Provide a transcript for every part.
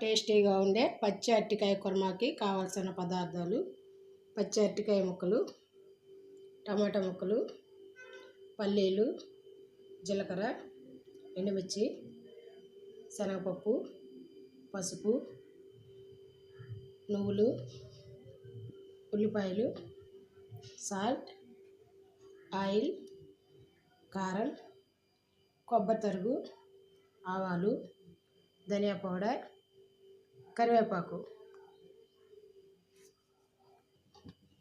టేస్టీగా ఉండే పచ్చి అరటికాయ కుర్మాకి కావాల్సిన పదార్థాలు పచ్చి అరటికాయ ముక్కలు టమాటా ముక్కలు పల్లీలు జీలకర్ర ఎండుమిర్చి శనగపప్పు పసుపు నువ్వులు ఉల్లిపాయలు సాల్ట్ ఆయిల్ కారం కొబ్బరి తరుగు ఆవాలు ధనియా పౌడర్ కరివేపాకు.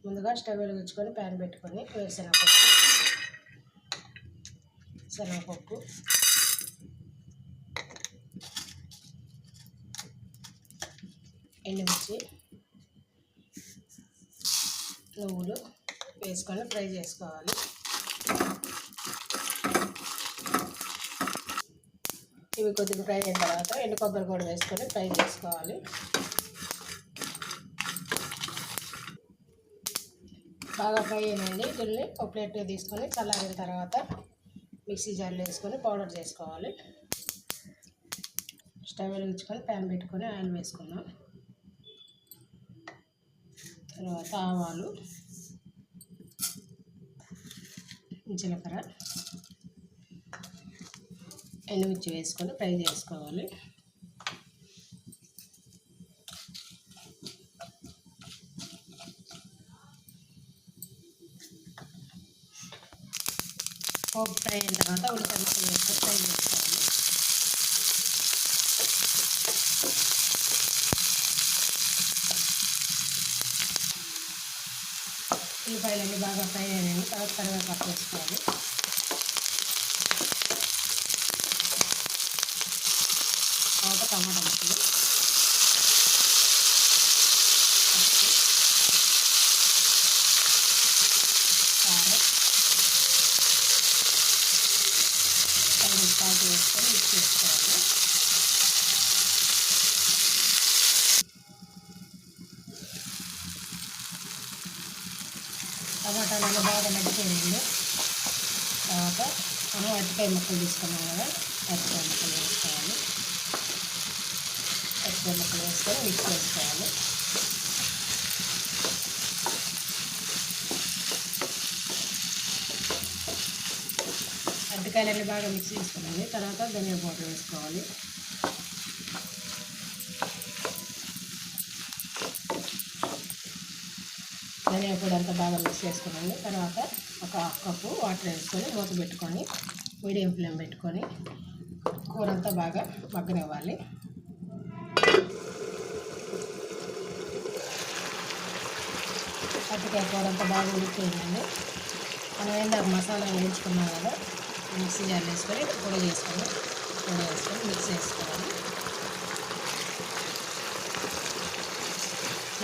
ముందుగా స్టవ్ వెలిగించుకొని ప్యాన్ పెట్టుకొని వేరుశనగపప్పు. శనగపప్పు. ఎండుమిర్చి. నువ్వులు వేసుకొని ఫ్రై చేసుకోవాలి. ఇవి కొద్దిగా ఫ్రై అయిన తర్వాత ఎండు కొబ్బరి కూడా వేసుకొని ఫ్రై చేసుకోవాలి. బాగా ఫ్రై అయినండి దీన్ని ఒక ప్లేట్ తీసుకొని చల్లారిన తర్వాత మిక్సీ జార్లో వేసుకొని పౌడర్ చేసుకోవాలి. స్టవ్ వెలిగించుకొని ప్యాన్ పెట్టుకొని ఆయిల్ వేసుకుందాం. తర్వాత ఆవాలు జీలకర్ర ఎండుమిర్చి వేసుకొని ఫ్రై చేసుకోవాలి. పోపు ఫ్రై అయిన తర్వాత ఉల్లిపాయ వేసుకొని ఫ్రై చేసుకోవాలి. ఉల్లిపాయలన్నీ బాగా ఫ్రై అయినాయి. తర్వాత కరివేపాకు వేసుకోవాలి. తర్వాత టమాటా ముక్కలు కారం తగిన సాల్ట్ వేసుకొని మిక్స్ చేసుకోవాలి టమాటాలు బాగా మగ్గిపోయింది తర్వాత మనం అరటికాయ ముక్కలు తీసుకున్నాం కదా అరటికాయ ముక్కలు వేసుకోవాలి అరటికాయ ముక్కలు వేసుకొని మిక్స్ చేసుకోవాలి. అరటికాయలన్నీ బాగా మిక్స్ చేసుకోవాలి తర్వాత ధనియా పౌడర్ వేసుకోవాలి. ధనియా పొడి అంతా బాగా మిక్స్ చేసుకున్నాను. తర్వాత ఒక హాఫ్ కప్పు వాటర్ వేసుకొని మూత పెట్టుకొని మీడియం ఫ్లేమ్ పెట్టుకొని కూర అంతా బాగా మగ్గనివ్వాలి. అరటికాయ కూర అంతా బాగా ఉడికిపోయిందండి. మనం ఏంటో మసాలా వేయించుకున్నాం కదా మిక్సీ జార్ వేసుకొని పొడి చేసుకొని పొడి వేసుకొని మిక్స్ చేసుకోవాలి.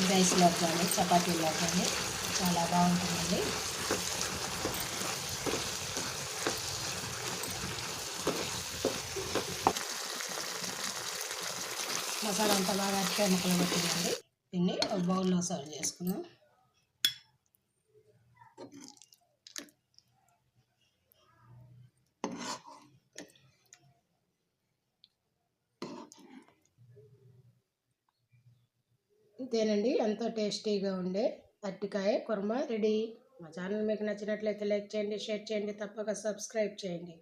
రైస్లో కానీ చపాతీలో కానీ చాలా బాగుంటుందండి. మసాలా అంతా బాగా అట్టే ముక్కలు పెట్టిందండి. దీన్ని ఒక బౌల్లో సర్వ్ చేసుకున్నాం అంతేనండి ఎంతో టేస్టీగా ఉండే అరటికాయ కుర్మా రెడీ. మా ఛానల్ మీకు నచ్చినట్లయితే లైక్ చేయండి షేర్ చేయండి తప్పక సబ్స్క్రైబ్ చేయండి.